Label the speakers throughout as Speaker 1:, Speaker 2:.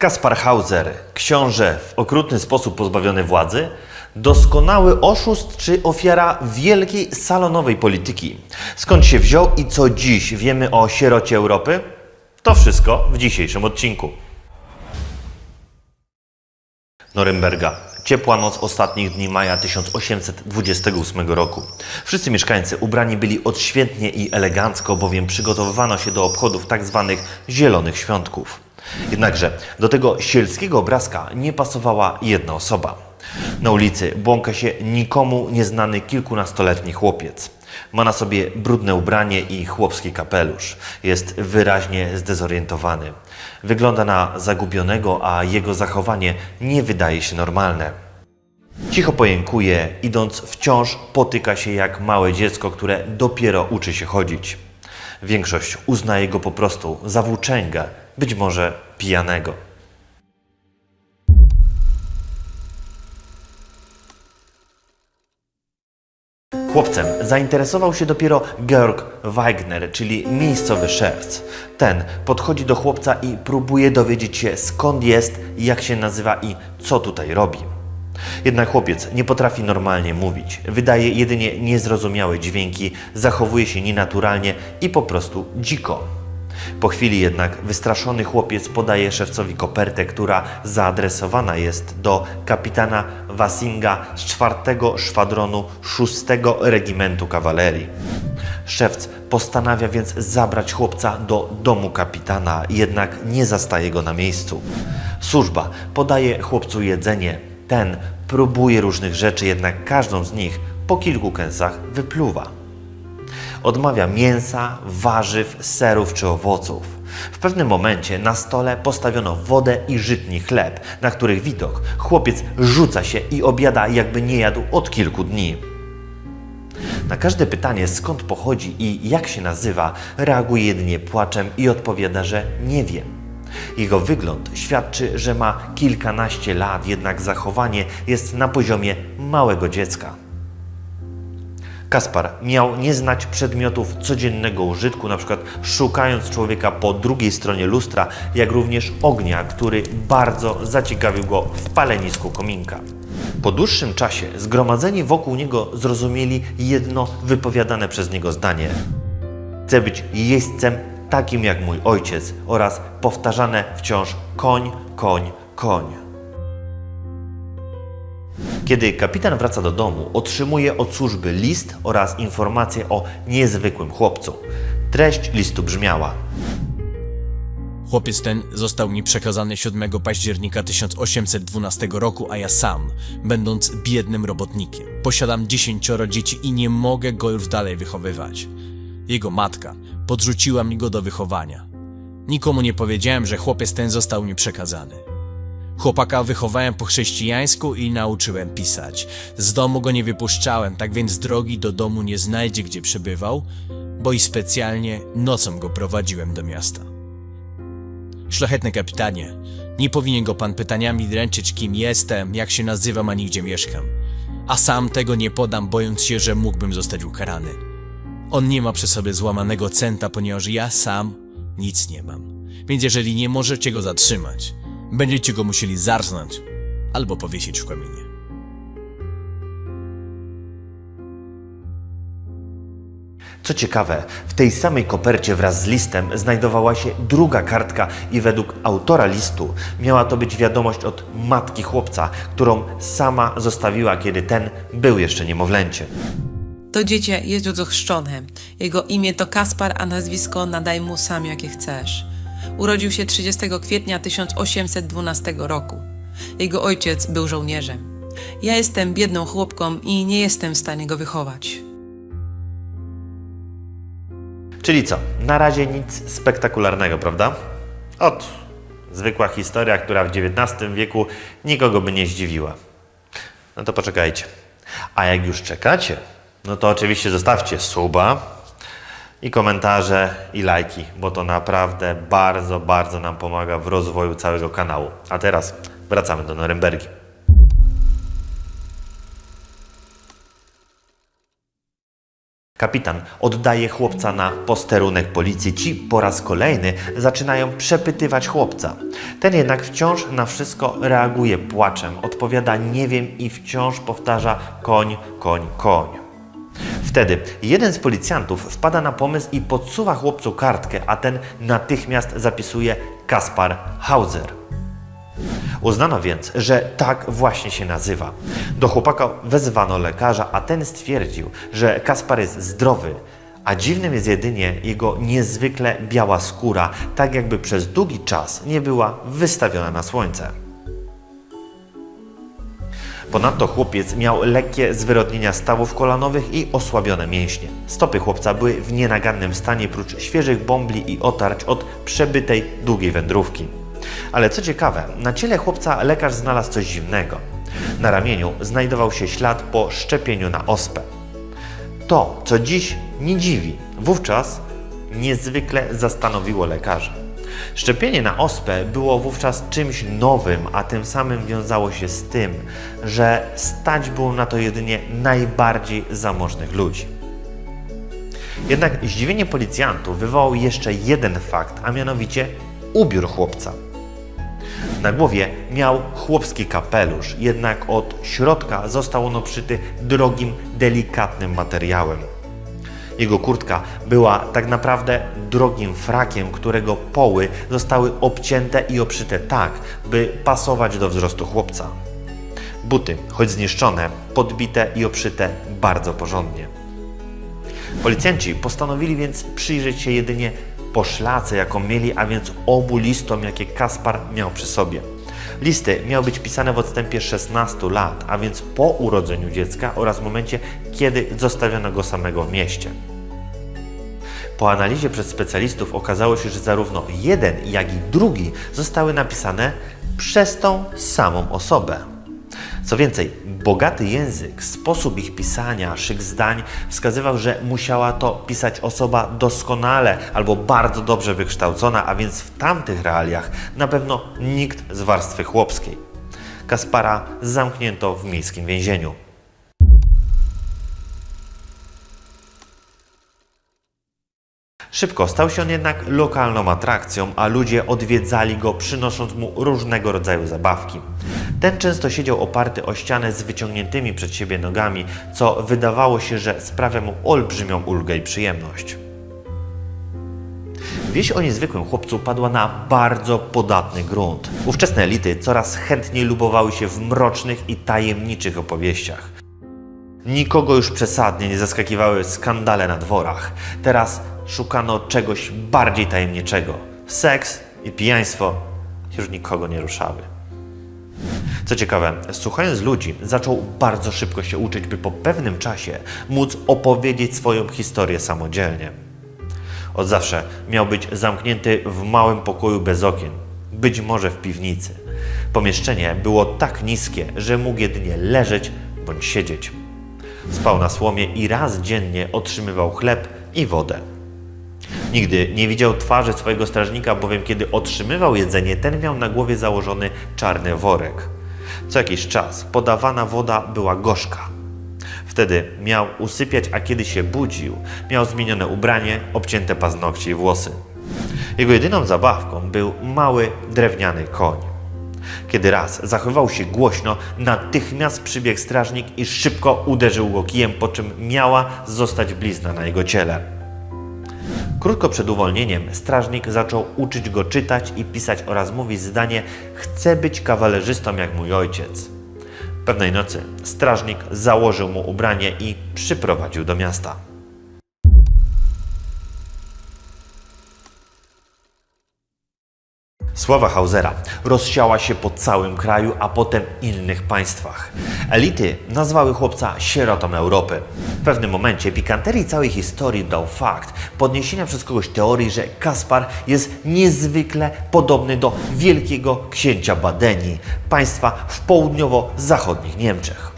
Speaker 1: Kaspar Hauser, książę w okrutny sposób pozbawiony władzy, doskonały oszust czy ofiara wielkiej salonowej polityki. Skąd się wziął i co dziś wiemy o sierocie Europy? To wszystko w dzisiejszym odcinku. Norymberga. Ciepła noc ostatnich dni maja 1828 roku. Wszyscy mieszkańcy ubrani byli odświętnie i elegancko, bowiem przygotowywano się do obchodów tzw. zielonych świątków. Jednakże do tego sielskiego obrazka nie pasowała jedna osoba. Na ulicy błąka się nikomu nieznany kilkunastoletni chłopiec. Ma na sobie brudne ubranie i chłopski kapelusz. Jest wyraźnie zdezorientowany. Wygląda na zagubionego, a jego zachowanie nie wydaje się normalne. Cicho pojękuje, idąc wciąż potyka się jak małe dziecko, które dopiero uczy się chodzić. Większość uznaje go po prostu za włóczęgę, być może pijanego. Chłopcem zainteresował się dopiero Georg Weigner, czyli miejscowy szewc. Ten podchodzi do chłopca i próbuje dowiedzieć się skąd jest, jak się nazywa i co tutaj robi. Jednak chłopiec nie potrafi normalnie mówić, wydaje jedynie niezrozumiałe dźwięki, zachowuje się nienaturalnie i po prostu dziko. Po chwili jednak wystraszony chłopiec podaje szewcowi kopertę, która zaadresowana jest do kapitana Wasinga z czwartego szwadronu 6 regimentu kawalerii. Szewc postanawia więc zabrać chłopca do domu kapitana, jednak nie zastaje go na miejscu. Służba podaje chłopcu jedzenie. Ten próbuje różnych rzeczy, jednak każdą z nich po kilku kęsach wypluwa. Odmawia mięsa, warzyw, serów czy owoców. W pewnym momencie na stole postawiono wodę i żytni chleb, na których widok chłopiec rzuca się i obiada, jakby nie jadł od kilku dni. Na każde pytanie, skąd pochodzi i jak się nazywa, reaguje jedynie płaczem i odpowiada, że nie wie. Jego wygląd świadczy, że ma kilkanaście lat, jednak zachowanie jest na poziomie małego dziecka. Kaspar miał nie znać przedmiotów codziennego użytku, na przykład szukając człowieka po drugiej stronie lustra, jak również ognia, który bardzo zaciekawił go w palenisku kominka. Po dłuższym czasie zgromadzeni wokół niego zrozumieli jedno wypowiadane przez niego zdanie. Chcę być jeźdźcem takim jak mój ojciec oraz powtarzane wciąż koń, koń, koń. Kiedy kapitan wraca do domu, otrzymuje od służby list oraz informację o niezwykłym chłopcu. Treść listu brzmiała:
Speaker 2: Chłopiec ten został mi przekazany 7 października 1812 roku, a ja sam, będąc biednym robotnikiem, posiadam dziesięcioro dzieci i nie mogę go już dalej wychowywać. Jego matka podrzuciła mi go do wychowania. Nikomu nie powiedziałem, że chłopiec ten został mi przekazany. Chłopaka wychowałem po chrześcijańsku i nauczyłem pisać. Z domu go nie wypuszczałem, tak więc drogi do domu nie znajdzie, gdzie przebywał, bo i specjalnie nocą go prowadziłem do miasta. Szlachetny kapitanie, nie powinien go pan pytaniami dręczyć, kim jestem, jak się nazywam, ani gdzie mieszkam. A sam tego nie podam, bojąc się, że mógłbym zostać ukarany. On nie ma przy sobie złamanego centa, ponieważ ja sam nic nie mam. Więc jeżeli nie możecie go zatrzymać, będziecie go musieli zarznąć albo powiesić w kamienie.
Speaker 1: Co ciekawe, w tej samej kopercie wraz z listem znajdowała się druga kartka i według autora listu miała to być wiadomość od matki chłopca, którą sama zostawiła, kiedy ten był jeszcze niemowlęciem.
Speaker 3: To dziecię jest już ochrzczone. Jego imię to Kaspar, a nazwisko nadaj mu sam jakie chcesz. Urodził się 30 kwietnia 1812 roku. Jego ojciec był żołnierzem. Ja jestem biedną chłopką i nie jestem w stanie go wychować.
Speaker 1: Czyli co? Na razie nic spektakularnego, prawda? Ot, zwykła historia, która w XIX wieku nikogo by nie zdziwiła. No to poczekajcie. A jak już czekacie, no to oczywiście zostawcie suba i komentarze i lajki, bo to naprawdę bardzo, bardzo nam pomaga w rozwoju całego kanału. A teraz wracamy do Norymbergi. Kapitan oddaje chłopca na posterunek policji. Ci po raz kolejny zaczynają przepytywać chłopca. Ten jednak wciąż na wszystko reaguje płaczem, odpowiada nie wiem i wciąż powtarza koń, koń, koń. Wtedy jeden z policjantów wpada na pomysł i podsuwa chłopcu kartkę, a ten natychmiast zapisuje Kaspar Hauser. Uznano więc, że tak właśnie się nazywa. Do chłopaka wezwano lekarza, a ten stwierdził, że Kaspar jest zdrowy, a dziwnym jest jedynie jego niezwykle biała skóra, tak jakby przez długi czas nie była wystawiona na słońce. Ponadto chłopiec miał lekkie zwyrodnienia stawów kolanowych i osłabione mięśnie. Stopy chłopca były w nienagannym stanie prócz świeżych bombli i otarć od przebytej długiej wędrówki. Ale co ciekawe, na ciele chłopca lekarz znalazł coś dziwnego. Na ramieniu znajdował się ślad po szczepieniu na ospę. To, co dziś nie dziwi, wówczas niezwykle zastanowiło lekarza. Szczepienie na ospę było wówczas czymś nowym, a tym samym wiązało się z tym, że stać było na to jedynie najbardziej zamożnych ludzi. Jednak zdziwienie policjantów wywołał jeszcze jeden fakt, a mianowicie ubiór chłopca. Na głowie miał chłopski kapelusz, jednak od środka został on obszyty drogim, delikatnym materiałem. Jego kurtka była tak naprawdę drogim frakiem, którego poły zostały obcięte i obszyte tak, by pasować do wzrostu chłopca. Buty, choć zniszczone, podbite i obszyte bardzo porządnie. Policjanci postanowili więc przyjrzeć się jedynie poszlace, jaką mieli, a więc obu listom, jakie Kaspar miał przy sobie. Listy miały być pisane w odstępie 16 lat, a więc po urodzeniu dziecka oraz momencie, kiedy zostawiono go samego w mieście. Po analizie przez specjalistów okazało się, że zarówno jeden, jak i drugi zostały napisane przez tą samą osobę. Co więcej, bogaty język, sposób ich pisania, szyk zdań wskazywał, że musiała to pisać osoba doskonale albo bardzo dobrze wykształcona, a więc w tamtych realiach na pewno nikt z warstwy chłopskiej. Kaspara zamknięto w miejskim więzieniu. Szybko stał się on jednak lokalną atrakcją, a ludzie odwiedzali go, przynosząc mu różnego rodzaju zabawki. Ten często siedział oparty o ścianę z wyciągniętymi przed siebie nogami, co wydawało się, że sprawia mu olbrzymią ulgę i przyjemność. Wieś o niezwykłym chłopcu padła na bardzo podatny grunt. Ówczesne elity coraz chętniej lubowały się w mrocznych i tajemniczych opowieściach. Nikogo już przesadnie nie zaskakiwały skandale na dworach. Teraz szukano czegoś bardziej tajemniczego. Seks i pijaństwo już nikogo nie ruszały. Co ciekawe, słuchając ludzi, zaczął bardzo szybko się uczyć, by po pewnym czasie móc opowiedzieć swoją historię samodzielnie. Od zawsze miał być zamknięty w małym pokoju bez okien, być może w piwnicy. Pomieszczenie było tak niskie, że mógł jedynie leżeć bądź siedzieć. Spał na słomie i raz dziennie otrzymywał chleb i wodę. Nigdy nie widział twarzy swojego strażnika, bowiem kiedy otrzymywał jedzenie, ten miał na głowie założony czarny worek. Co jakiś czas podawana woda była gorzka. Wtedy miał usypiać, a kiedy się budził, miał zmienione ubranie, obcięte paznokcie i włosy. Jego jedyną zabawką był mały drewniany koń. Kiedy raz zachowywał się głośno, natychmiast przybiegł strażnik i szybko uderzył go kijem, po czym miała zostać blizna na jego ciele. Krótko przed uwolnieniem strażnik zaczął uczyć go czytać i pisać oraz mówić zdanie Chcę być kawalerzystą jak mój ojciec. Pewnej nocy strażnik założył mu ubranie i przyprowadził do miasta. Sława Hausera rozsiała się po całym kraju, a potem innych państwach. Elity nazwały chłopca sierotą Europy. W pewnym momencie pikanterii całej historii dał fakt podniesienia przez kogoś teorii, że Kaspar jest niezwykle podobny do wielkiego księcia Badenii, państwa w południowo-zachodnich Niemczech.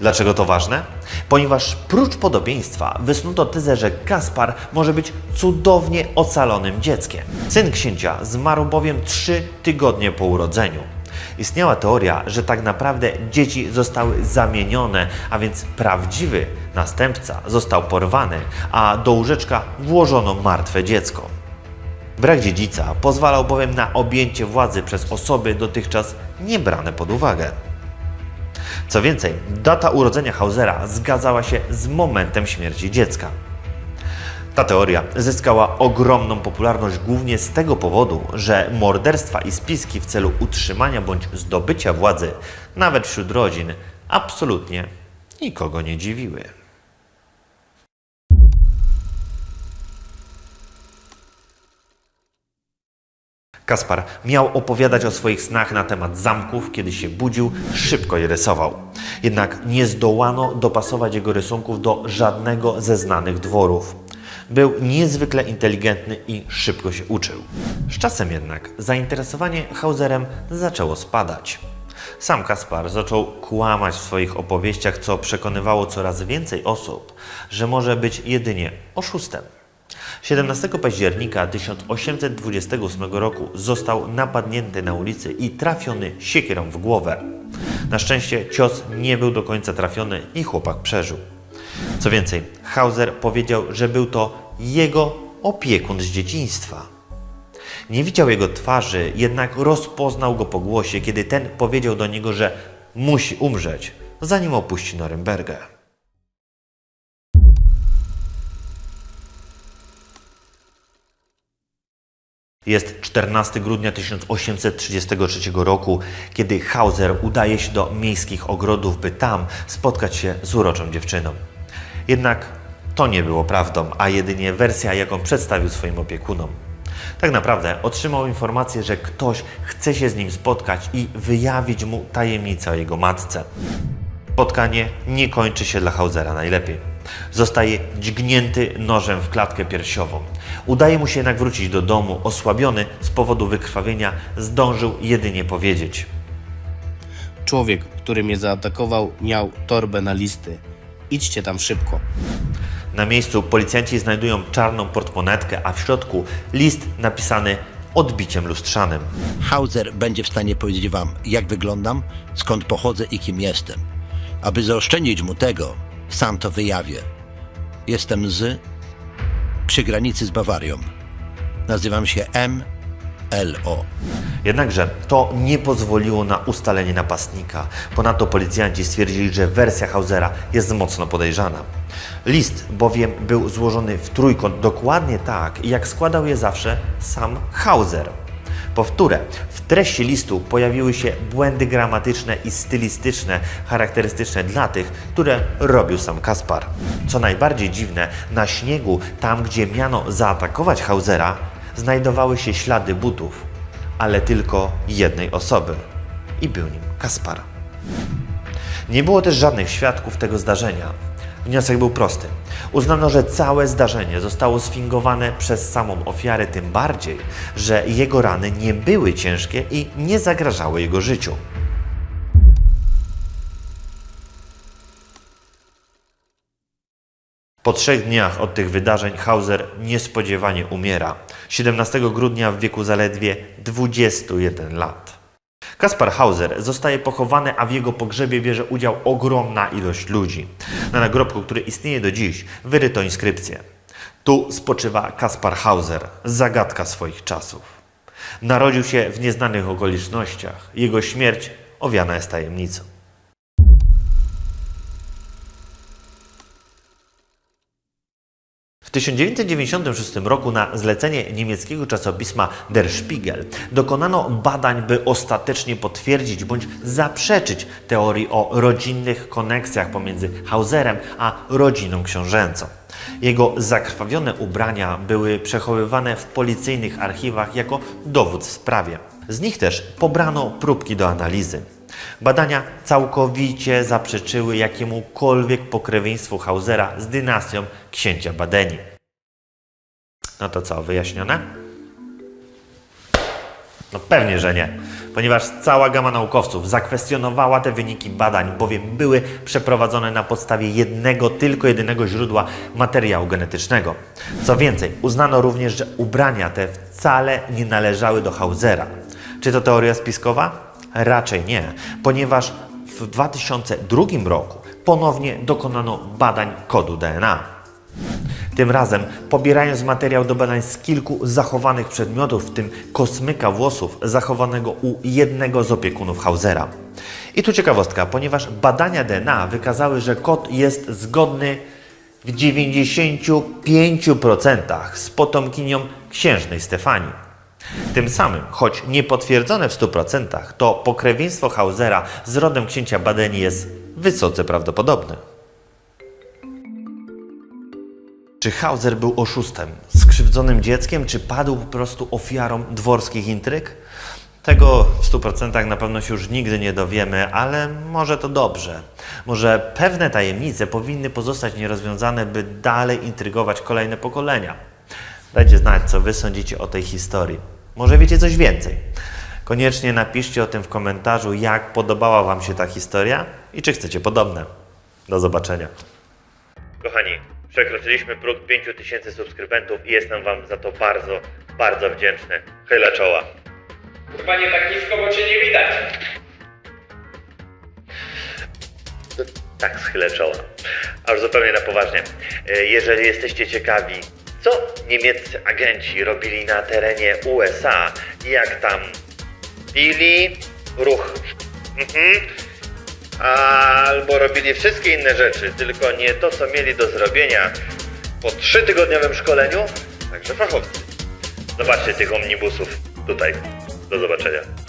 Speaker 1: Dlaczego to ważne? Ponieważ prócz podobieństwa wysnuto tezę, że Kaspar może być cudownie ocalonym dzieckiem. Syn księcia zmarł bowiem trzy tygodnie po urodzeniu. Istniała teoria, że tak naprawdę dzieci zostały zamienione, a więc prawdziwy następca został porwany, a do łóżeczka włożono martwe dziecko. Brak dziedzica pozwalał bowiem na objęcie władzy przez osoby dotychczas niebrane pod uwagę. Co więcej, data urodzenia Hausera zgadzała się z momentem śmierci dziecka. Ta teoria zyskała ogromną popularność głównie z tego powodu, że morderstwa i spiski w celu utrzymania bądź zdobycia władzy, nawet wśród rodzin, absolutnie nikogo nie dziwiły. Kaspar miał opowiadać o swoich snach na temat zamków, kiedy się budził, szybko je rysował. Jednak nie zdołano dopasować jego rysunków do żadnego ze znanych dworów. Był niezwykle inteligentny i szybko się uczył. Z czasem jednak zainteresowanie Hauserem zaczęło spadać. Sam Kaspar zaczął kłamać w swoich opowieściach, co przekonywało coraz więcej osób, że może być jedynie oszustem. 17 października 1828 roku został napadnięty na ulicy i trafiony siekierą w głowę. Na szczęście cios nie był do końca trafiony i chłopak przeżył. Co więcej, Hauser powiedział, że był to jego opiekun z dzieciństwa. Nie widział jego twarzy, jednak rozpoznał go po głosie, kiedy ten powiedział do niego, że musi umrzeć, zanim opuści Norymbergę. Jest 14 grudnia 1833 roku, kiedy Hauser udaje się do miejskich ogrodów, by tam spotkać się z uroczą dziewczyną. Jednak to nie było prawdą, a jedynie wersja, jaką przedstawił swoim opiekunom. Tak naprawdę otrzymał informację, że ktoś chce się z nim spotkać i wyjawić mu tajemnicę o jego matce. Spotkanie nie kończy się dla Hausera najlepiej. Zostaje dźgnięty nożem w klatkę piersiową. Udaje mu się jednak wrócić do domu. Osłabiony z powodu wykrwawienia, zdążył jedynie powiedzieć:
Speaker 4: Człowiek, który mnie zaatakował, miał torbę na listy. Idźcie tam szybko.
Speaker 1: Na miejscu policjanci znajdują czarną portmonetkę, a w środku list napisany odbiciem lustrzanym.
Speaker 5: Hauser będzie w stanie powiedzieć wam, jak wyglądam, skąd pochodzę i kim jestem. Aby zaoszczędzić mu tego, sam to wyjawię. Jestem z przy granicy z Bawarią. Nazywam się M.L.O.
Speaker 1: Jednakże to nie pozwoliło na ustalenie napastnika. Ponadto policjanci stwierdzili, że wersja Hausera jest mocno podejrzana. List bowiem był złożony w trójkąt dokładnie tak, jak składał je zawsze sam Hauser. Powtórę, w treści listu pojawiły się błędy gramatyczne i stylistyczne, charakterystyczne dla tych, które robił sam Kaspar. Co najbardziej dziwne, na śniegu, tam gdzie miano zaatakować Hausera, znajdowały się ślady butów, ale tylko jednej osoby. I był nim Kaspar. Nie było też żadnych świadków tego zdarzenia. Wniosek był prosty. Uznano, że całe zdarzenie zostało sfingowane przez samą ofiarę, tym bardziej, że jego rany nie były ciężkie i nie zagrażały jego życiu. Po trzech dniach od tych wydarzeń Hauser niespodziewanie umiera. 17 grudnia w wieku zaledwie 21 lat. Kaspar Hauser zostaje pochowany, a w jego pogrzebie bierze udział ogromna ilość ludzi. Na nagrobku, który istnieje do dziś, wyryto inskrypcję. Tu spoczywa Kaspar Hauser, zagadka swoich czasów. Narodził się w nieznanych okolicznościach. Jego śmierć owiana jest tajemnicą. W 1996 roku na zlecenie niemieckiego czasopisma Der Spiegel dokonano badań, by ostatecznie potwierdzić bądź zaprzeczyć teorii o rodzinnych koneksjach pomiędzy Hauserem a rodziną książęcą. Jego zakrwawione ubrania były przechowywane w policyjnych archiwach jako dowód w sprawie. Z nich też pobrano próbki do analizy. Badania całkowicie zaprzeczyły jakiemukolwiek pokrewieństwu Hausera z dynastią księcia Badeni. No to co, wyjaśnione? No pewnie, że nie, ponieważ cała gama naukowców zakwestionowała te wyniki badań, bowiem były przeprowadzone na podstawie jednego, tylko jedynego źródła materiału genetycznego. Co więcej, uznano również, że ubrania te wcale nie należały do Hausera. Czy to teoria spiskowa? Raczej nie, ponieważ w 2002 roku ponownie dokonano badań kodu DNA. Tym razem pobierając materiał do badań z kilku zachowanych przedmiotów, w tym kosmyka włosów zachowanego u jednego z opiekunów Hausera. I tu ciekawostka, ponieważ badania DNA wykazały, że kod jest zgodny w 95% z potomkinią księżnej Stefanii. Tym samym, choć niepotwierdzone w 100%, to pokrewieństwo Hausera z rodem księcia Badeni jest wysoce prawdopodobne. Czy Hauser był oszustem, skrzywdzonym dzieckiem, czy padł po prostu ofiarą dworskich intryg? Tego w 100% na pewno się już nigdy nie dowiemy, ale może to dobrze. Może pewne tajemnice powinny pozostać nierozwiązane, by dalej intrygować kolejne pokolenia. Dajcie znać, co Wy sądzicie o tej historii. Może wiecie coś więcej. Koniecznie napiszcie o tym w komentarzu, jak podobała Wam się ta historia i czy chcecie podobne. Do zobaczenia. Kochani, przekroczyliśmy próg 5000 subskrybentów i jestem Wam za to bardzo, bardzo wdzięczny. Chylę czoła.
Speaker 6: Chyba nie tak nisko, bo cię nie widać.
Speaker 1: Tak, schylę czoła. A już zupełnie na poważnie. E, Jeżeli jesteście ciekawi, co niemieccy agenci robili na terenie USA, jak tam pili ruch, mhm. albo robili wszystkie inne rzeczy, tylko nie to, co mieli do zrobienia po trzytygodniowym szkoleniu, także fachowcy. Zobaczcie tych omnibusów tutaj. Do zobaczenia.